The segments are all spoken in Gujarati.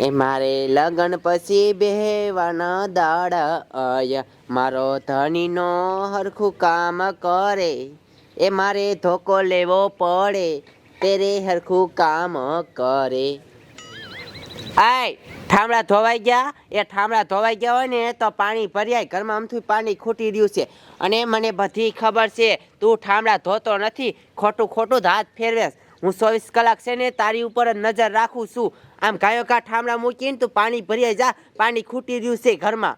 એ મારે લગન પછી બેહવાના દાડા આયા. મારો ધણીનો હરખું કામ કરે. એ મારે ધોકો લેવો પડે. તેરે હરખું કામ કરે. આય ઠામડા ધોવાઈ ગયા? એ ઠામડા ધોવાઈ ગયા હોય ને, તો પાણી ભર્યાય. ઘરમાં આમથી પાણી ખૂટી રહ્યું છે. અને મને બધી ખબર છે, તું ઠામડા ધોતો નથી. ખોટું ખોટું જ હાથ ફેરવેશ. હું ચોવીસ કલાક છે ને, તારી ઉપર જ નજર રાખું છું. આમ ગાયો કા ઠામડા મૂકીને તું પાણી ભરી જા પાણી ખૂટી રહ્યું છે ઘરમાં.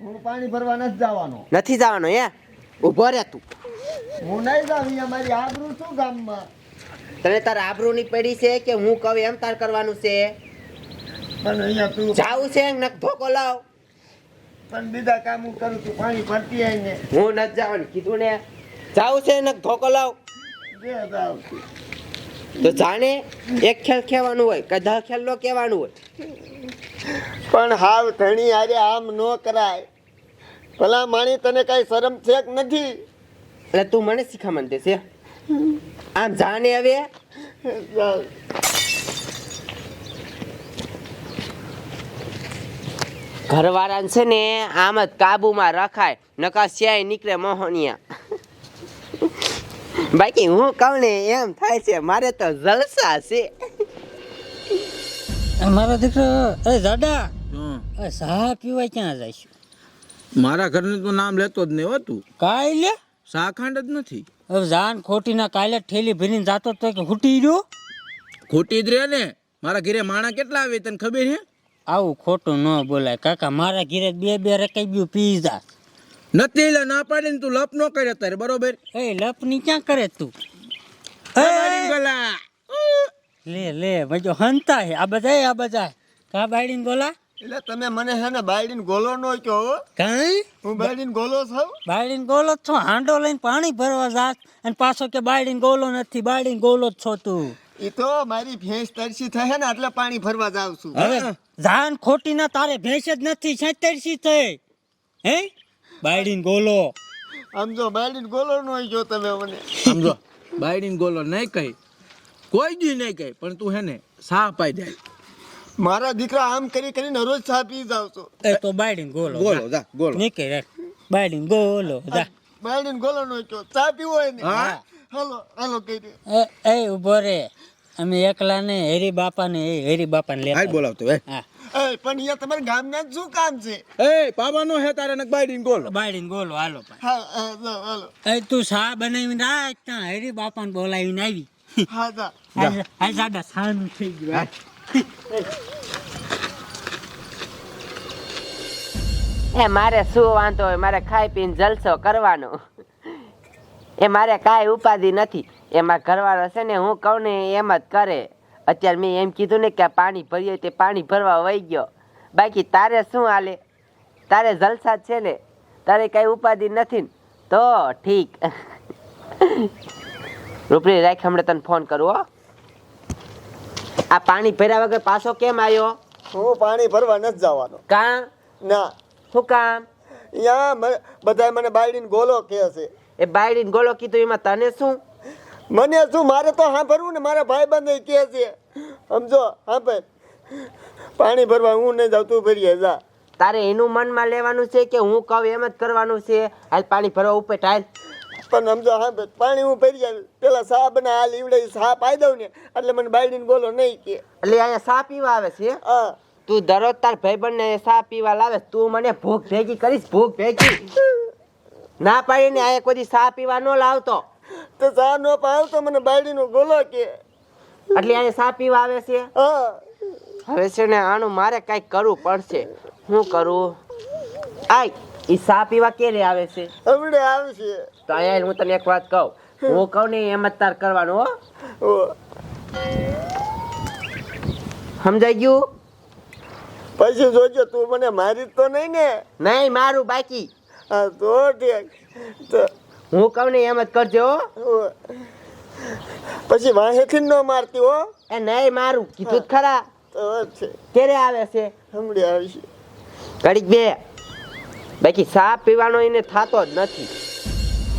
હું પાણી ભરવા નથી જવાનો. નથી જવાનો હે? ઊભો રે તું. હું નહીં જાઉં અહીંયા મારી આબરૂ શું ગામમાં? તને તાર આબરૂની પડી છે કે હું કહું એમ તાર કરવાનું છે? પણ અહીંયા તું જાવું છે નક ધોકો લાવ. પણ બીજા કામ હું કરું છું પાણી ભરતી આવીને હું નથી જવાનું કીધું ને? જાવું છે નક ધોકો લાવ. જે જાવ છું તો જાણે એક ખેલ ખેવાનું હોય કે દહ ખેલ નો કહેવાનું હોય. પણ હાવ ધણી હારે આમ ન કરાય. ભલા માણી તને કઈ શરમ છે કે નથી? એટલે તું મને શીખામણ દેશે આમ જાણે હવે. ઘરવાળાને છે ને આમ જ કાબુમાં રખાય નકા સ્યાય નીકળે મોહનિયા. બાકી હું કહું ને એમ થાય છે મારે તો જલસા છે. મારો દીકરો એ જાડા હં. એ ચા પીવા ક્યાં જઈશ? મારા ઘરનું તો નામ લેતો જ નહીં હોતું કાઈ લે સાખાંડ જ નથી. હવે જાન ખોટીના કાલે ઠેલી ભરીને જાતો તો કે ખૂટી રહ્યો? ખોટી જ રે ને. મારા ઘરે માણા કેટલા આવે તને ખબર છે આવું ખોટું ન બોલાય. કાકા મારા ઘરે બે બે રકાઈ પી જા. નથી એટલે ના પાડીને તું લપ ન કરે તારે બરોબર? એ લપની ક્યાં કરે તું. લે લે મજો હંતા હે આ બધા આ બધા કા બાયડીને ગોલા? એટલે તમે મને છે ને બાયડીને ગોલો નો કહો હો. કાઈ? હું બાયડીને ગોલો છું? બાયડીને ગોલો જ છો હાંડો લઈને પાણી ભરવા જાત અને પાછો કે બાયડીને ગોલો નથી બાયડીને ગોલો જ છો તું. એ તો મારી ભેંસ તરસી થાય ને એટલે પાણી ભરવા જાઉં છું. હવે જાન ખોટી ના તારે ભેંસ જ નથી છેતરસી થઈ. હે? બાયડીને ગોલો. સમજો બાયડીન ગોલો નો જો તમે મને. સમજો બાયડીન ગોલો નહીં કહી. કોઈ દી નહીં કહી પણ તું હે ને સા પાઈ જાય. મારા દીકરા આમ કરી કરીને રોજ સા પી જાવ છો. એ તો બાયડીન ગોલો ગોલો જા ગોલો. નીકળ રે બાયડીન ગોલો જા. બાયડીન ગોલો નો જો. સા પીવો હોય ને હા. હાલો હાલો કહી દે. એ એ ઊભો રે. અમે એકલા ને હેરી બાપા ને હેરી બાપા ને લેતા બોલાવતો હે? હા. એ પણ અહીંયા તમારે ગામના જ શું કામ છે? એ પાવાનો હે તારે ને બાયડીને ગોલો. બાયડીને ગોલો હાલો ભાઈ હા હા હાલો એ તું સા બનાવીને રાખ ત્યાં હેરી બાપા ને બોલાવીને આવી. હા જા. હા સાડા સાનું થઈ ગયું. એ મારે શું વાંધો હોય મારે ખાઈ પીને જલસો કરવાનો. એ મારે કાંઈ ઉપાધિ નથી. એમાં ઘરવાળો છે ને હું કહું ને એમ જ કરે. અત્યારે મેં એમ કીધું ને કે પાણી ભરીએ તે પાણી ભરવા વહી ગયો. બાકી તારે શું હાલે? તારે જલસા છે ને. તારે કાંઈ ઉપાધિ નથી તો ઠીક. રૂપરી રાખ હમણાં તને ફોન કરવો હો. આ પાણી ભર્યા વગર પાછો કેમ આવ્યો હું પાણી ભરવા નથી જવાનો. કામ ના. શું કામ? અહીંયા બધા મને બાયડીને ગોલો કહે છે. એ બાયડીને ગોલો કીધું એમાં તને શું? મને શું મારે તો સાંભળવું ને મારા ભાઈ બંધ કહે છે. સમજો સાંભળ. પાણી ભરવા હું નહીં જાઉં તું ભરીએ જા. તારે એનું મનમાં લેવાનું છે કે હું કહું એમ જ કરવાનું છે? હાલ પાણી ભરવા ઉપર ટાઈલ પણ સમજો સાંભળ પાણી હું ભરી જાય પેલા સાપ ને હાલ ઈવડે સાપ આવી દઉં ને એટલે મને બાયડીને બોલો નહીં કે એટલે અહીંયા સા પીવા આવે છે? હા. તું દરરોજ તાર ભાઈબંધને સાપ પીવા લાવે તું મને ભૂખ ભેગી કરીશ ભૂખ ભેગી. ના પાડીને અહીંયા કોઈ સા પીવા ન લાવતો. તો સા નો પાવતો મને બાયડીનો ગોલો કે. એટલે અહીંયા સા પીવા આવે છે? હવે છે ને આનું મારે કાંઈક કરવું પડશે. હું કરું? આય એ સા પીવા ક્યારે આવે છે? હમણે આવશે તો અહીંયા હું તને એક વાત કહું. હું કહું ને એમ જ તાર કરવાનું હો. સમજાઈ ગયું? પછી જોજો તું મને મારી તો નહીં ને. નહીં મારું બાકી. તો તો હું કહું ને એમ જ કરજો. પછી વાહેથી ન મારતી હો. એ નહીં મારું કીધું ખરા. તો છે. ક્યારે આવે છે? હમણે આવશે. ઘડીક બે. બાકી સા પીવાનો એને થતો જ નથી.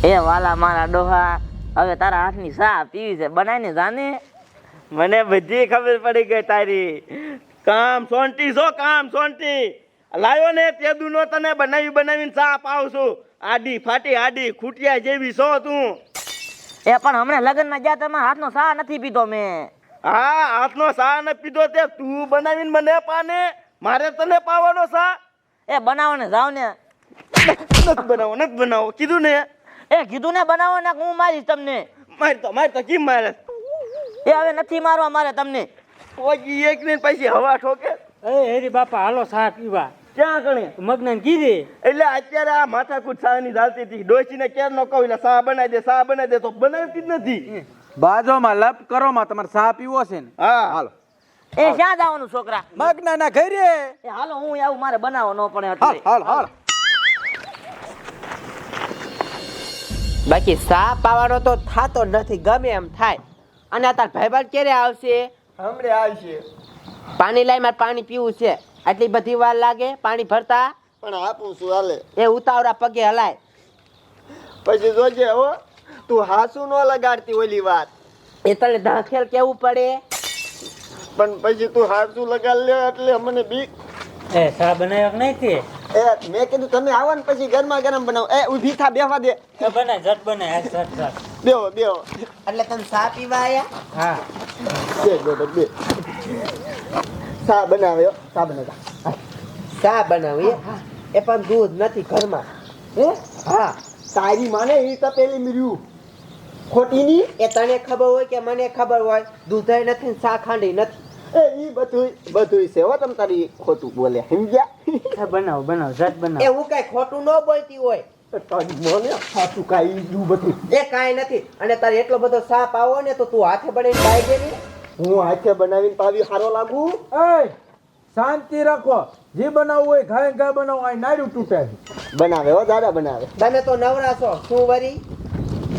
એ વાલા મારા ડોહા હવે તારા હાથની સા પીવી છે. બનાવીને જાને. મને બધી ખબર પડી ગઈ તારી. કામ સોંટી શો કામ સોંટી. લાયો ને તે દુનો તને બનાવી બનાવીને સાપ આવશું આડી ફાટી આડી ખૂટિયા જેવી છો તું. એ પણ હમણાં લગ્નમાં ગયા તમે હાથનો સા નથી પીધો મેં. હા હાથનો સા ને પીધો તે તું બનાવીને મને પાને. મારે તને પાવાનો સા? એ બનાવો ને જાવ ને. નથી બનાવો નથી બનાવો. કીધું ને. એ કીધું ને બનાવો ને હું મારીશ તમને. મારતો તો માર તો કેમ મારે? એ હવે નથી મારવા મારે તમને. એક ને પછી હવા ઠોકે. એ હેરી બાપા હાલો સા પીવા. ક્યાં કણે મગના કીધી? એટલે અત્યારે આ માથાકૂટ સાની ચાલતી હતી. ડોસીને કેર નો કહું એટલે સા બનાવી દે સા બનાવી દે તો બનાવતી જ નથી. બાજોમાં લપ કરો માં તમારે સા પીવો છે ને? હા. હાલો. એ ક્યાં જવાનું છોકરા? મગના ના ઘરે. એ હાલો હું આવું મારે બનાવો ન પડે હાલ હાલ હાલ. બાકી સા પાવાનો તો થાતો નથી ગમે એમ થાય. અને આ તાર ભાઈબંધ ક્યારે આવશે? હમણે આવશે. પાણી લાઈ મારે પાણી પીવું છે. આટલી બધી વાર લાગે પાણી ભરતા? પણ આપું છું હાલે. એ ઉતાવળા પગે હલાય. પછી જોજે હો. તું હાસુ ન લગાડતી ઓલી વાત. એ તને દાખેલ કેવું પડે? પણ પછી તું હાસુ લગાડ લે એટલે મને બીક. એ સા બનાવ્યો કે નહીં તે? એ મેં કીધું તમે આવો ને પછી ગરમા ગરમ બનાવો. એ ઊભી થા બેવા દે. બને બનાય આ ઝટ ઝટ. બેહો બેહો. એટલે તને સા પીવા આયા? હા. બે બે બે. સા બનાવ્યો? ચા બનાવતા સા બનાવી એ પણ દૂધ નથી ઘરમાં. હે? હા. તારી માને એ તપેલી ખોટી ની એ તને ખબર હોય કે મને ખબર હોય? દૂધય નથી ચા સા ખાંડી નથી. એ ઈ બધું બધું છે હો તમ તારી ખોટું બોલે. સમજ્યા? બનાવ બનાવો બનાવો બનાવ. એ હું કઈ ખોટું ન બોલતી હોય. તારી મને સાચું કાંઈ ઈ બધું. એ કાંઈ નથી. અને તારે એટલો બધો સાપ આવો ને તો તું હાથે બનાવીને ખાઈ દે ને હું હાથે બનાવીને પાવી હારો લાગુ? એ શાંતિ રાખો. જે બનાવવું હોય ઘાય ઘા બનાવો આ નાડું તૂટે બનાવે હો દાદા બનાવે. તમે તો નવરા છો. શું વરી?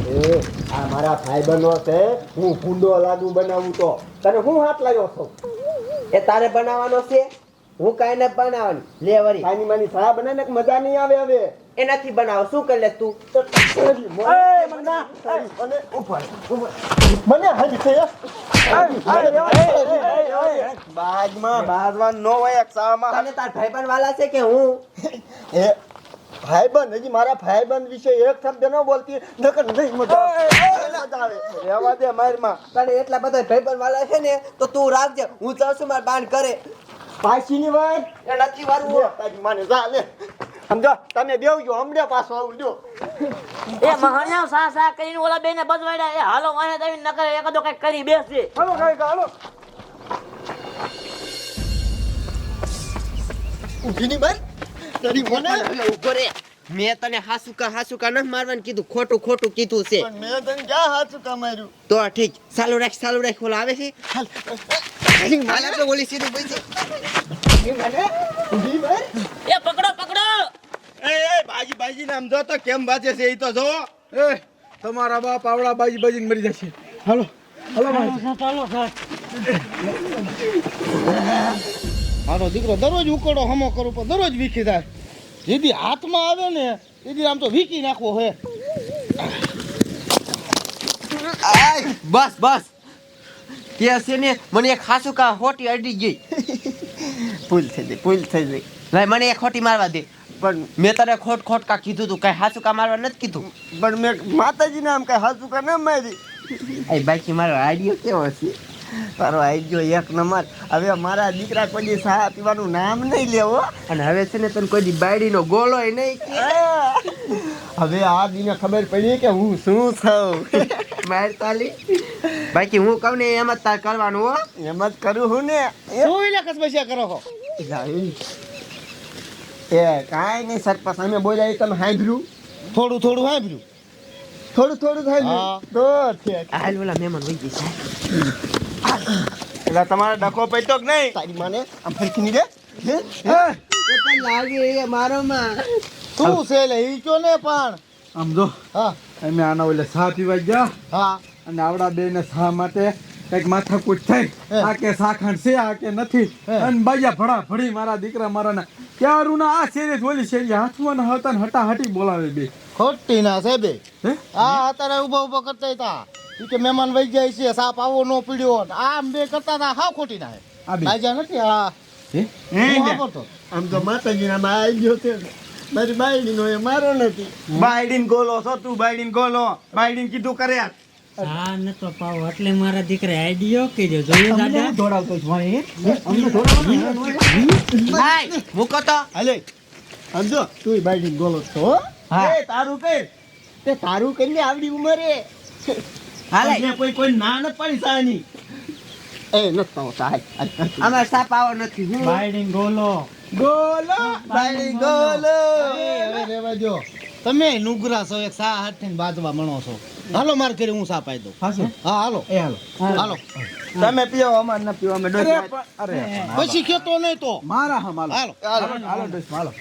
એ આ મારા ભાઈ બનો છે હું કુંડો લાડુ બનાવું તો. તને હું હાથ લાગ્યો છો? એ તારે બનાવવાનો છે? હું કાંઈ નથી બનાવવાની. લે વરી. પાણી માની સા બનાવીને મજા નહીં આવે હવે? એ બનાવ શું કરી લે તું એ, મને મને ઉપર ઉપર. મને હાજી છે બાજમાં બાજમાં નો હોય એક સામાં તને તાર ભાઈબંધ વાલા છે કે હું એ ભાઈબંધ હજી મારા ભાઈબંધ વિશે એક શબ્દ ન બોલતી નકર નહીં મજા આવે. રહેવા દે મારમાં તને એટલા બધા ભાઈબંધ વાલા છે ને તો તું રાખજે હું ચાલશું મારા બાન કરે પાછીની વાત એ નથી વારવું તારી માને જા લે સમજો? તમે બેવજો હમણે પાછો આવજો એ મહાણ્યા સા સા કરીને ઓલા બેને બજવાડ્યા. એ હાલો વાહે ન કરે એકદો કઈ કરી બેસજે હાલો કઈ હાલો. ઊભીની બાર તારી મને? ઊભો રે. મેં તને હાસુકા હાસુકા ન મારવાનું કીધું ખોટું ખોટું કીધું છે. પણ મેં તને ક્યાં હાસુકા માર્યું? તો ઠીક ચાલુ રાખ ચાલુ રાખ ઓલો આવે છે? હાલ. હાલ આપણે ઓલી સીધું બોલશે એ પકડો પકડો. એ એ બાજી બાજી નામ જો તો કેમ બાજે છે એ તો જો. એ તમારા બાપ આવડા બાજી બાજીને મરી જશે. હાલો હાલો ઝટ મારો. દીકરો દરરોજ ઉકળો હમો કરું પણ દરરોજ વીખી થાય. જેથી હાથમાં આવે ને એથી આમ તો વીકી નાખવો હે. બસ બસ. તે હશે ને મને એક હાસુકા હોટી અડી ગઈ. ભૂલ થઈ ગઈ ભૂલ થઈ ગઈ. ભાઈ મને એક ખોટી મારવા દે. પણ મેં તને ખોટ ખોટ કા કીધું તું કઈ હાસુકા મારવા નથી કીધું? પણ મેં માતાજીને આમ કઈ હાચું કા ન મારી એ બાકી મારો આઈડિયો કેવો છે? તારો આઈડિયો એક નંબર. હવે મારા દીકરા કોઈ દી પીવાનું નામ નહીં લેવો અને હવે છે ને તને કોઈ દી બાયડીનો ગોળો નહીં હવે આ દીને ખબર પડી કે હું શું છું માર તાલી. બાકી હું કહું ને એમ જ તાર કરવાનું હો. એમ જ કરું હું ને. શું એટલે બસ્યા કરો છો? એ કાંઈ નહીં સરપંચ અમે બોલ્યા એ તમે સાંભળ્યું થોડું થોડું સાંભળ્યું થોડું થોડું હા. સાંભળ્યું તો ઠીક હાલ ઓલા મહેમાન વહી ગઈ છે. એટલે તમારે ડકો પૈતો કે નહીં? તારી માને આમ ફરકી નહીં દે હે? એ પણ લાગે એ મારો માં શું છે લે? ઈચો ને પણ? આમ જો હા. અમે આના ઓલે સા પીવા ગયા. હા. અને આવડા બે ને સા માટે કંઈક માથાકૂટ થઈ. આ કે સાખંડ છે આ કે નથી. અને બાજા ભડા ભડી મારા દીકરા મારા ના ક્યારું ના આ શેરે જોલી શેરી હાથમાં ને હતા ને હટા હટી બોલાવે બે. ખોટી ના છે બે. હે? આ અત્યારે ઊભો ઊભો કરતા હતા. ઈ કે મહેમાન વહી જાય છે સાપ આવો નો પીડ્યો ને આમ બે કરતા હતા હા ખોટી ના હે. નથી આ ને? આમ તો માતાજીના માં આવી ગયો તે મારી બાયડીનો એ મારો નથી. બાયડીન ગોલો છો તું બાયડીન ગોલો. બાયડીન કીધું કર્યા. હા નતો પાવો એટલે મારા દીકરા આઈડિયો કર્યો જોયું દાદા. દોડાવતો છું મારે મૂકો તો. હાલે. સમજો તું બાયડીન ગોલો છો હો? એ તારું કઈ તે તારું કરીને આવડી ઉંમરે. હાલે. કોઈ કોઈ ના ન પાડી સાની. એ નથી પાવો સાહેબ અમારે સાપ આવો નથી હું? બાયડીન ગોલો. ગોલો બાયડીન ગોલો. હવે રેવા દો તમે નુગરા છો એક સા હાથ થઈને બાજવા મણો છો. હાલો માર કરી હું સા પાઈ દઉં. હા હાલો. એ હાલો. હાલો. તમે પીઓ અમાર ના પીઓ અમે અરે પછી કેતો નહીં તો. મારા હા હાલો. હાલો. હાલો ડોશમાં, હાલો.